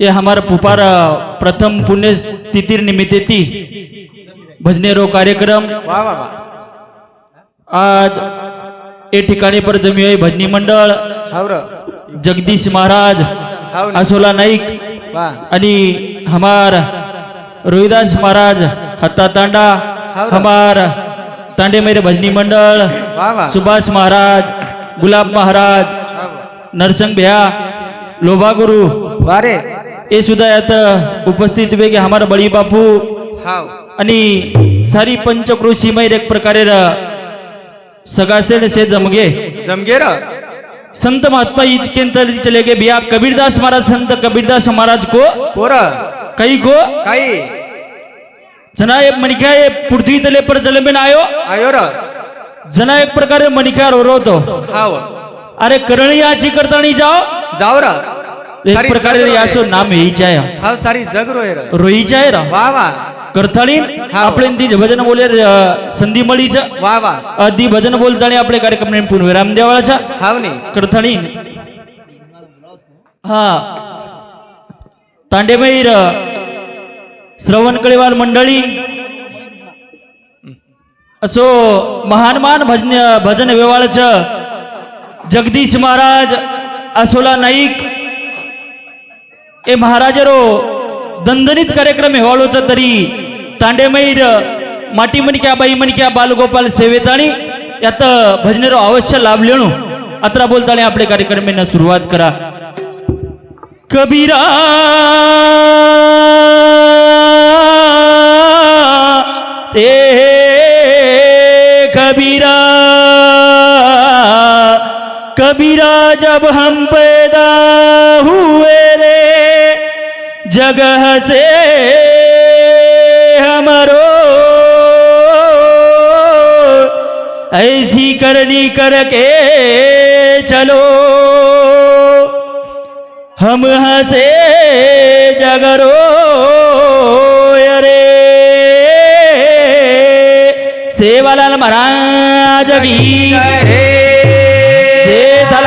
ये हमारा पुपार प्रथम पुण्य तिथीर निमित्ती भजने रो कार्यक्रम आज ए ठिकाणी पर जमी आहे भजनी मंडळ जगदीश महाराज. आसोला नाईक आणि हमार रोहिदास महाराज हत्ता तांडा. हमार तांडे मेरे भजनी मंडळ सुभाष महाराज गुलाब महाराज. नरसंग भ्या लोभा गुरु वा रे हे सुद्धा यात उपस्थित वेगे हमारा बळी बापू हाव। आणि सारी पंचक्रोशी मैर एक प्रकारे र- सगासेन से जमगे। जमगे र। संत महात्मा इचके चले गे बिया कबीरदास महाराज संत कबीरदास महाराज को? पोर कई को? जना एक मणिका ये पृथ्वी तले पर जलमेन आयो? आयो र। जना एक प्रकारे मणिका रोवतो हाव। अरे करणी याची करताणी जाओ. जाव र एक प्रकारे. यासो नाम हेईच्या हाव सारी जग रोय र. रोईच्या आहे रा. वा वा. करताळी हाव. आपले ती भजन बोले अ, संधी मळीच्या वा वा. आधी भजन बोलताना आपले कार्यक्रम पुनविराम देवाळाच्या हाव नी कडथाणी हा. तांडेमैर श्रवण कळेवाल मंडळी. असो महान मान भजन भजन व्यवहारच जगदीश महाराज असोला नाईक ए महाराजरो दणदणीत कार्यक्रम हेवाळोचा तरी तांडेमैर माटी मणक्या बाई मणक्या बालगोपाल सेवेताणी यात भजनेरो अवश्य लाभ लेणू. अत्रा बोलताने आपले कार्यक्रम सुरुवात करा. कबीरा ए कबीरा कबीरा जब हम पैदा हुए रे। जगह से हमारो। ऐसी करनी करके चलो। हम हंसे जगरो अरे। सेवालाल महाराज की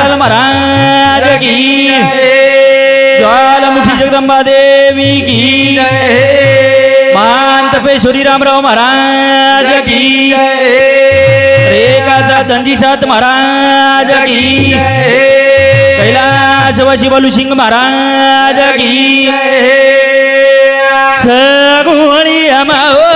सेठालाल महाराज की ज्वालामुखी जगदंबा देवी की मान तपेश्वरी रामराव महाराज की रेखाचा दंडीसात महाराज की कैलास वशी बलू सिंग महाराज की सगुणी अमाओ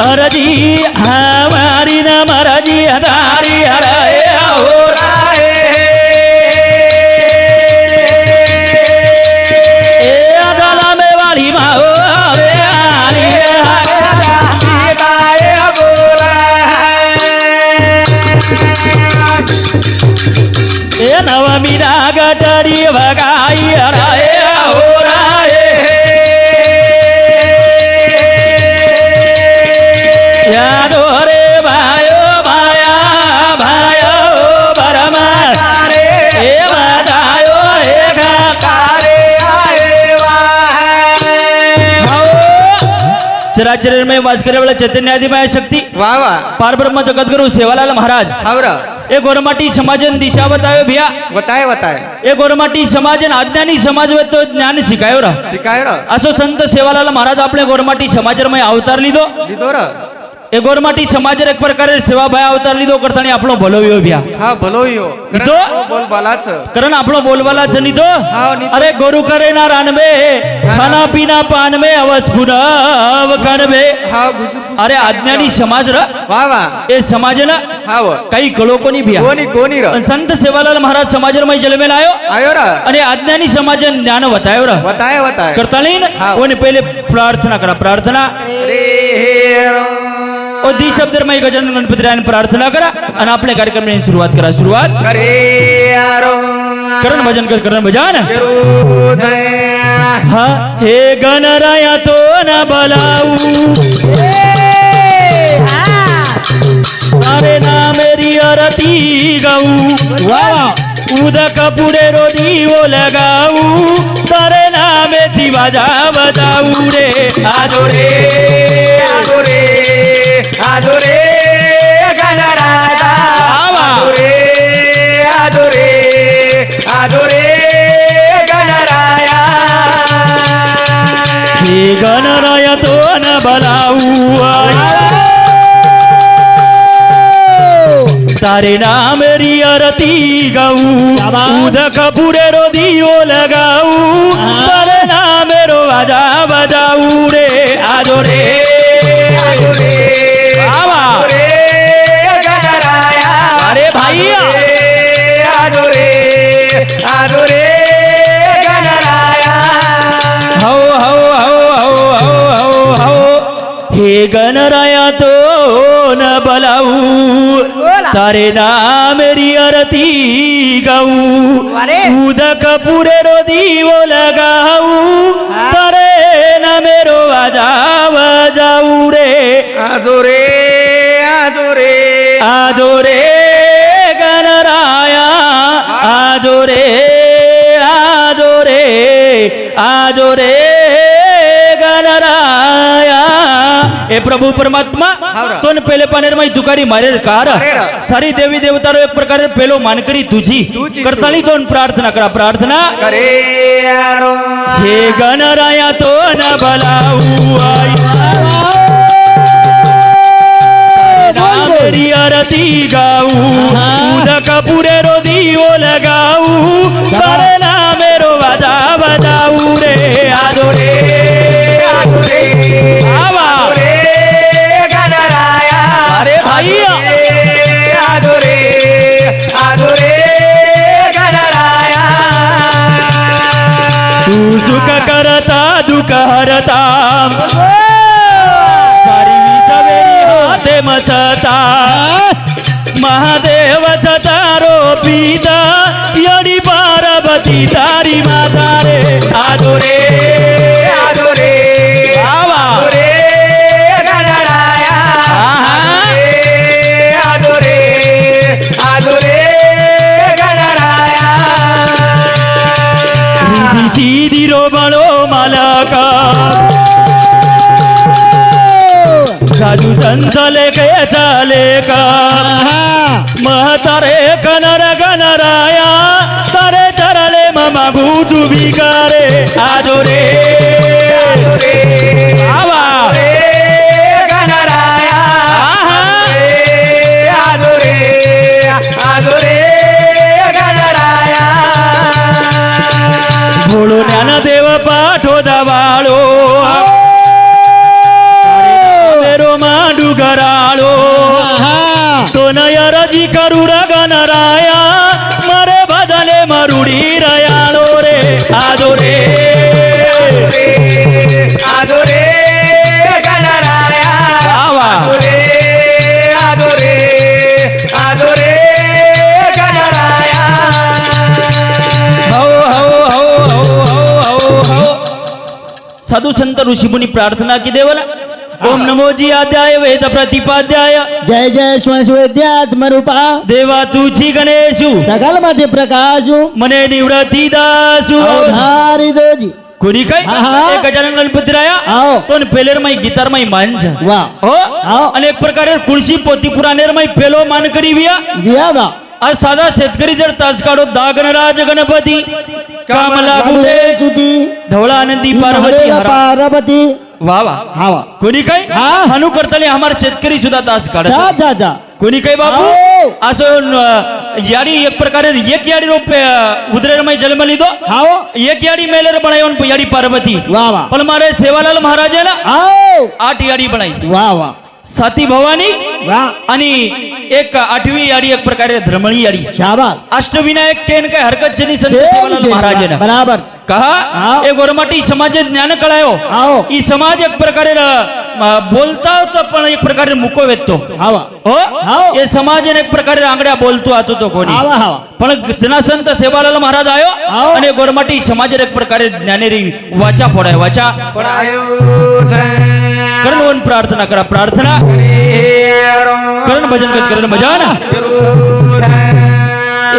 अरजी हमारी न चराचरणमय वासकरी वेळा शक्ती. वा वा. पारब्रह्म जगद्गुरु सेवालाल महाराज. ए गोरमाटी समाजन दिशा बतायो भैया. बताय बताय ए गोरमाटी समाजन अज्ञानी समाज तो ज्ञान शिकायो रा शिकायो रा असो संत सेवालाल महाराज आपले गोरमाटी समाजरमय अवतार लिदो. लिदो रा એ ગોરમાટી સમાજ એક પ્રકારે સેવાભાઈ અવતાર લીધો કરતાની આપણો ભલો વ્યો ભ્યા હા ભલો યો લીધો? બોલ બાલા છે કરણ આપણો બોલવાલા છે નીતો હા, નીતો. અરે ગોરુ કરે ના રાનવે ખાના પીના પાન મે અવસ પુનવ કણવે હા ભૂસુ ભૂસુ. અરે આજ્ઞાની સમાજ ર વાહ વાહ એ સમાજ ના હા વ કઈ લોકોની ભ્યા કોની કોની ર અને સંત સેવાલાલ મહારાજ સમાજમાં જન્મેલ આવ્યો આયો ર અને આજ્ઞાની સમાજ જ્ઞાન બતાવ્યો ર વતાય વતાય કરતા લઈને હા. ઓને પહેલે પ્રાર્થના કરા પ્રાર્થના રે दी शब्दरमय गणपति राय प्रार्थना करा अपने कार्यक्रम में शुरुआत करा शुरुआत। करण भजन कर करण भजन हा हे गणराया तो ना बलाऊ। अरे ना मेरी अरती गाऊ। वा उदा कपुरे रोदी वो लगाऊ। तारे ना मेथी बाजा बताऊ रे। आजो रे। બાજા બજાવું રે આજો રે આજો રે આજો રે ગણરાજા આવા. આજો રે આજો રે આજો રે ગણરાયા હે ગણરાયા તો ન બલાવું તારે નામ રિયરતી ગાઉં ઉદક પુરે રો દીવો લગાવું તારે નામે રો બાજા બજાવું રે આજો રે হে গণরায়া তো না বলাউ তারে নামেরি আরতি গাউ। উদক পুরের দিব লাগাউ হ্যাঁ। তারে নামের বাজা বাজাউ রে আজো রে আজো রে আজো রে પ્રભુ પરમાત્મા. તો પેલે પાનેરમાં દુકારી મારે કાર. સારી દેવી દેવતારો એક પ્રકારે પેલો માનકરી તુજી કરતાલી તો. પ્રાર્થના કરા પ્રાર્થના. કરે હે ગણરાયા તો ન ભલાવું આરતી ગાવું ઉદક પુરે રો દીવો हरता सारी सवेरी होते मसता। महादेव चारो पिता यडी पार्वती तारी माता रे आदोरे झाले का? म्हातारे कनर गणराया तारे चरले ममा गुजू भिकारे देव पाठो दाव સાધુ સંત ઋષિમુની પ્રાર્થના કીધેવલા ઓમ નમો જી આદ્યાય વેદ પ્રતિપાદ્યાય જય જય સ્વસ્વેદ્યાત્મ રૂપા. દેવા તુચી ગણેશુ. સકલ મધ્ય પ્રકાશુ. મને નિવૃત્તિ દાસુ. ધારી દેજી. કોની કઈ એક ગજાનન ગણપતિ આવો. તો પેલેરમાં ગીતારમાં માન છે. વાહ. હો? અને એક પ્રકારે કુળસી પોતીપુરા નેરમાં પેલો માન કરી વિયા. વિયા आज साधा शेतकरी जर तास काढो दागणराज गणपती काम लागू दे. सुती. ढवळा आनंदी पार्वती हरा. पार्वती. वा वा. हा वा. कोणी काय? हा. हानू करताले आम्हाला शेतकरी सुद्धा तास जा कोणी काय बाबू? आओ. असं याडी एक प्रकारे एक याडी रोप उदरेर मै जन्म लिदो हाओ एक याडी मेलर बनायोन याडी पार्वती. वा वा. पण मारे सेवालाल महाराज आहे ना आओ. आठ याडी बनाई. वा वा. साती भवानी आणि एक आठवी याडी एक प्रकारे धर्मणी याडी शाबाद अष्टविनायक केन काय हरकत जनी संत सेवालाल महाराज ने बराबर. कहा? ए गोरमाटी समाज ज्ञान कळायो. ई समाज एक प्रकारे बोलता तो पण एक प्रकारे मुको वेतो हवा. हो? हे समाज एक प्रकारे आंगड्या बोलतो आतो तो कोणी. पण ज्ञान संत सेवालाल महाराज आयो आणि गोरमाटी समाज एक प्रकारे ज्ञानेरी वाचा फोडाय वाचा. फोडायो करणवन प्रार्थना करा प्रार्थना। करण भजन कर्ण भजन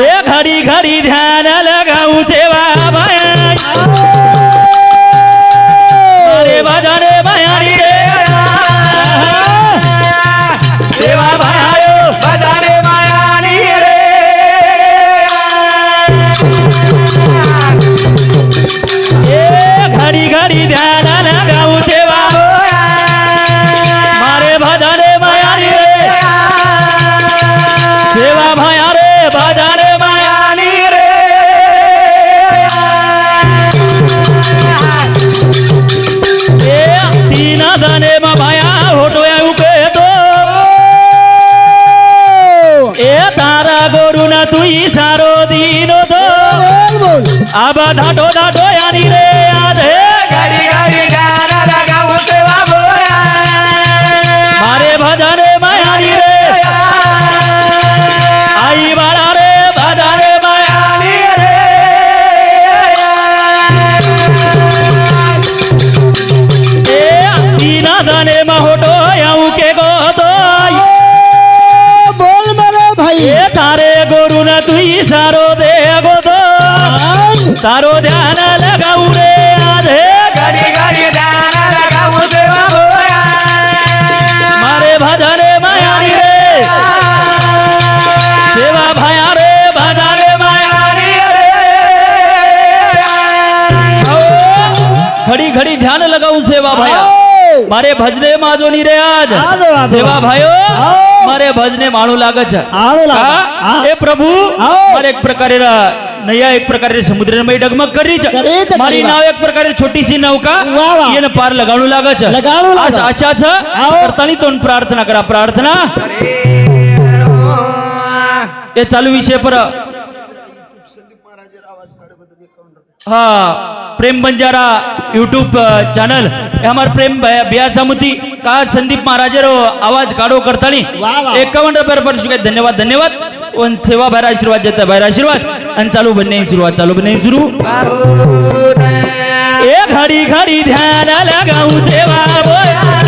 ए घडी घडी ध्यान लगाऊ सेवा अरे बाजा रे। माया रे। ध्यान अब ढाढो ढाढो यानी रे आधे गाड़ी गाड़ी गाना लगाओ सेवा बोया मारे भजन मायानी रे आई बारा रे भजन मायानी रे ए दीना दाने महोटो याऊ के गो दोई बोल मरे भाई ए तारे गोरुना तुई सारो તારો ધ્યાન લગાવું રે આધે ઘડી ઘડી ધ્યાન લગાવું સેવા બોયા મારે ભજને માયાની રે. સેવા ભયા રે ભજને માયાની રે. ઘડી ઘડી ધ્યાન લગાવું સેવા ભાયા. મારે ભજને માજો ની રે આજ. આજો, આજો. સેવા ભાઈઓ મારે ભજને માણું લાગે છે. એ પ્રભુ. મારે એક પ્રકારે નૈયા એક પ્રકારે સમુદ્રમાં ડગમગ કરી છે કરી છે, મારી કરી નાવ એક પ્રકારે છોટી સી નૌકા વાહ, વાહ. એને પાર લગાડું લાગે છે લગાડું લાગે. આ આશા છે આવો. કરતાની તો પ્રાર્થના કરા પ્રાર્થના એ ચાલુ વિષય પર હા પ્રેમ બંજારા યુટ્યુબ ચેનલ એ અમાર પ્રેમ બિયા સામુતી કા સંદીપ મહારાજેરો આવાજ કાઢો કરતાની વાહ, વાહ. એકાવન રૂપિયા પર શું ओन सेवा भैरा आशीर्वाद देता भैरा आशीर्वाद। आणि चालू बनणे सुरुवात चालू बनणे सुरू। ए घडी घडी ध्यान लगाऊ सेवा बोया।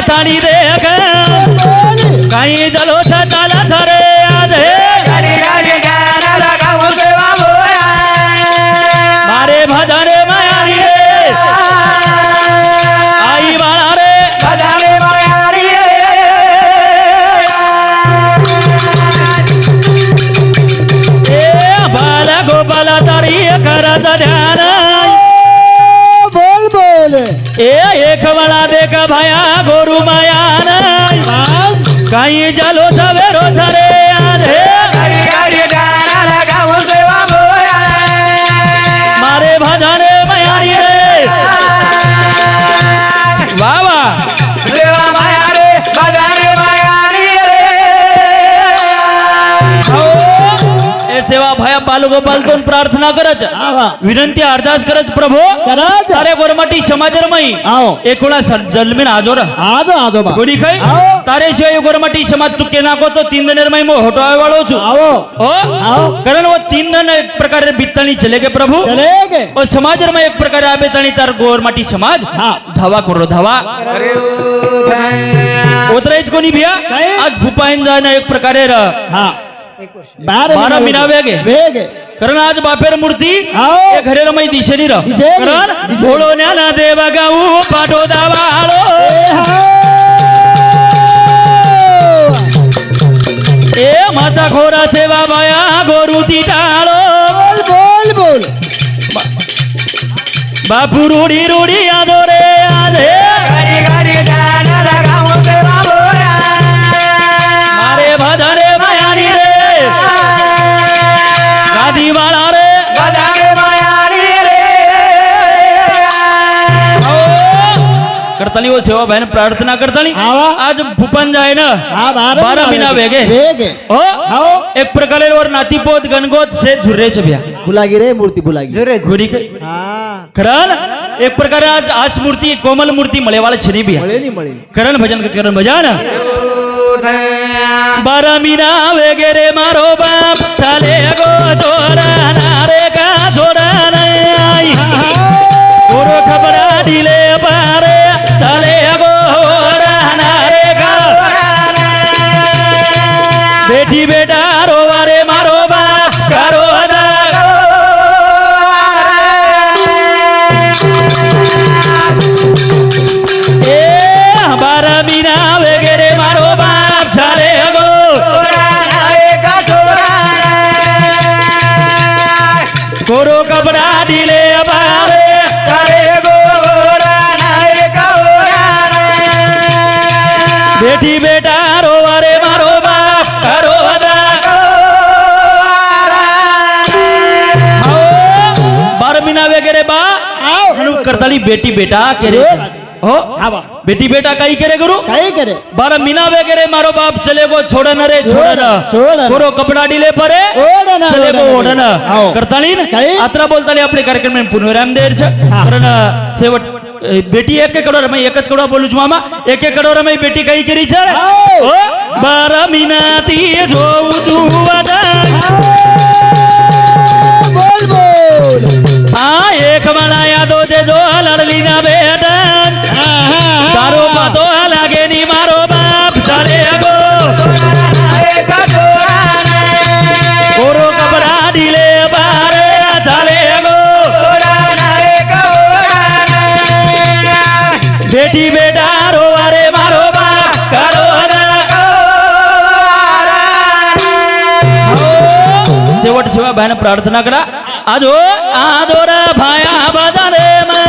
ताणी रे काही जलो भया गोरु माया नाही जा आपल्या बालगोपालतून प्रार्थना करच विनंती अरदास करच प्रभो. करच तारे गोरमाटी समाजरमई आओ. एकोणा जन्मीन आजोर. कोणी काय तारे शिवाय गोरमाटी समाज तू केना को तो तीन निर्मय मो हो? कारण वो तीन दिन एक प्रकार बित्तणी चले के प्रभु. चले समाज और समाजरमय एक प्रकार आबे तणी तार गोरमाटी समाज. धावा करो धावा. अरे उतरायच कोणी भिया? आज भूपायन जाणं एक प्रकारे हा. बारा बारा मिना वेगे. वेगे कारण आज बापेर मूर्ती आओ. ए घरेर मै दिशेनी र दिशेनी. कारण दिशेनी. भोळोन्याला देव गाऊ पाठो दावा आलो ए हा ए माता खोरा सेवा बाया गोरु ती टाळो बोल बोल बोल बापू रुडी रुडी आदो रे आधे करताली वो सेवा बहन प्रार्थना करताली। आवा. आज भूपन जाय ना हा बारा बारा मिना वेगे। वेगे। हो आओ एक प्रकारे वर नातीपोत गणगोत से झुर्रे छब्या फुलागी रे मूर्ती फुलागी घोरी काय हा। खरं एक प्रकारे आज आज मूर्ती कोमल मूर्ती मळेवाला छनी बिया। मळे नाही मळे करण भजन करण भजन. बारा मीना वगैरे मारो बाप चाले गो जोरा नारे का जोरा बेटी बेटा रोवा रे मारो बाप कारो अदा हो बारा मीना वगैरे बा हनु करताली बेटी बेटा हो. आवा बेटी बेटा काही करे गुरु? काय करे? बारा मीना वगैरे मारो बाप चले गो छोडन रे छोडन. गोरो कपडा दिले परे ओढण, चले गो हो. करताली न? काही? आत्रा बोलताली आपले कार्यक्रम पुनराम देर छ। हा. कारण शेवट ए, बेटी एक एक करोड मैं एकच करोड बोलू छु मामा एक एक करोड मैं बेटी काही करी छ हो. ओ बारा बेटी बेटा रोवा रे मारो बा कारो अदा. हो, शेवट शिवा भाईनं प्रार्थना करा आज हो आदोर भाया बजारे मा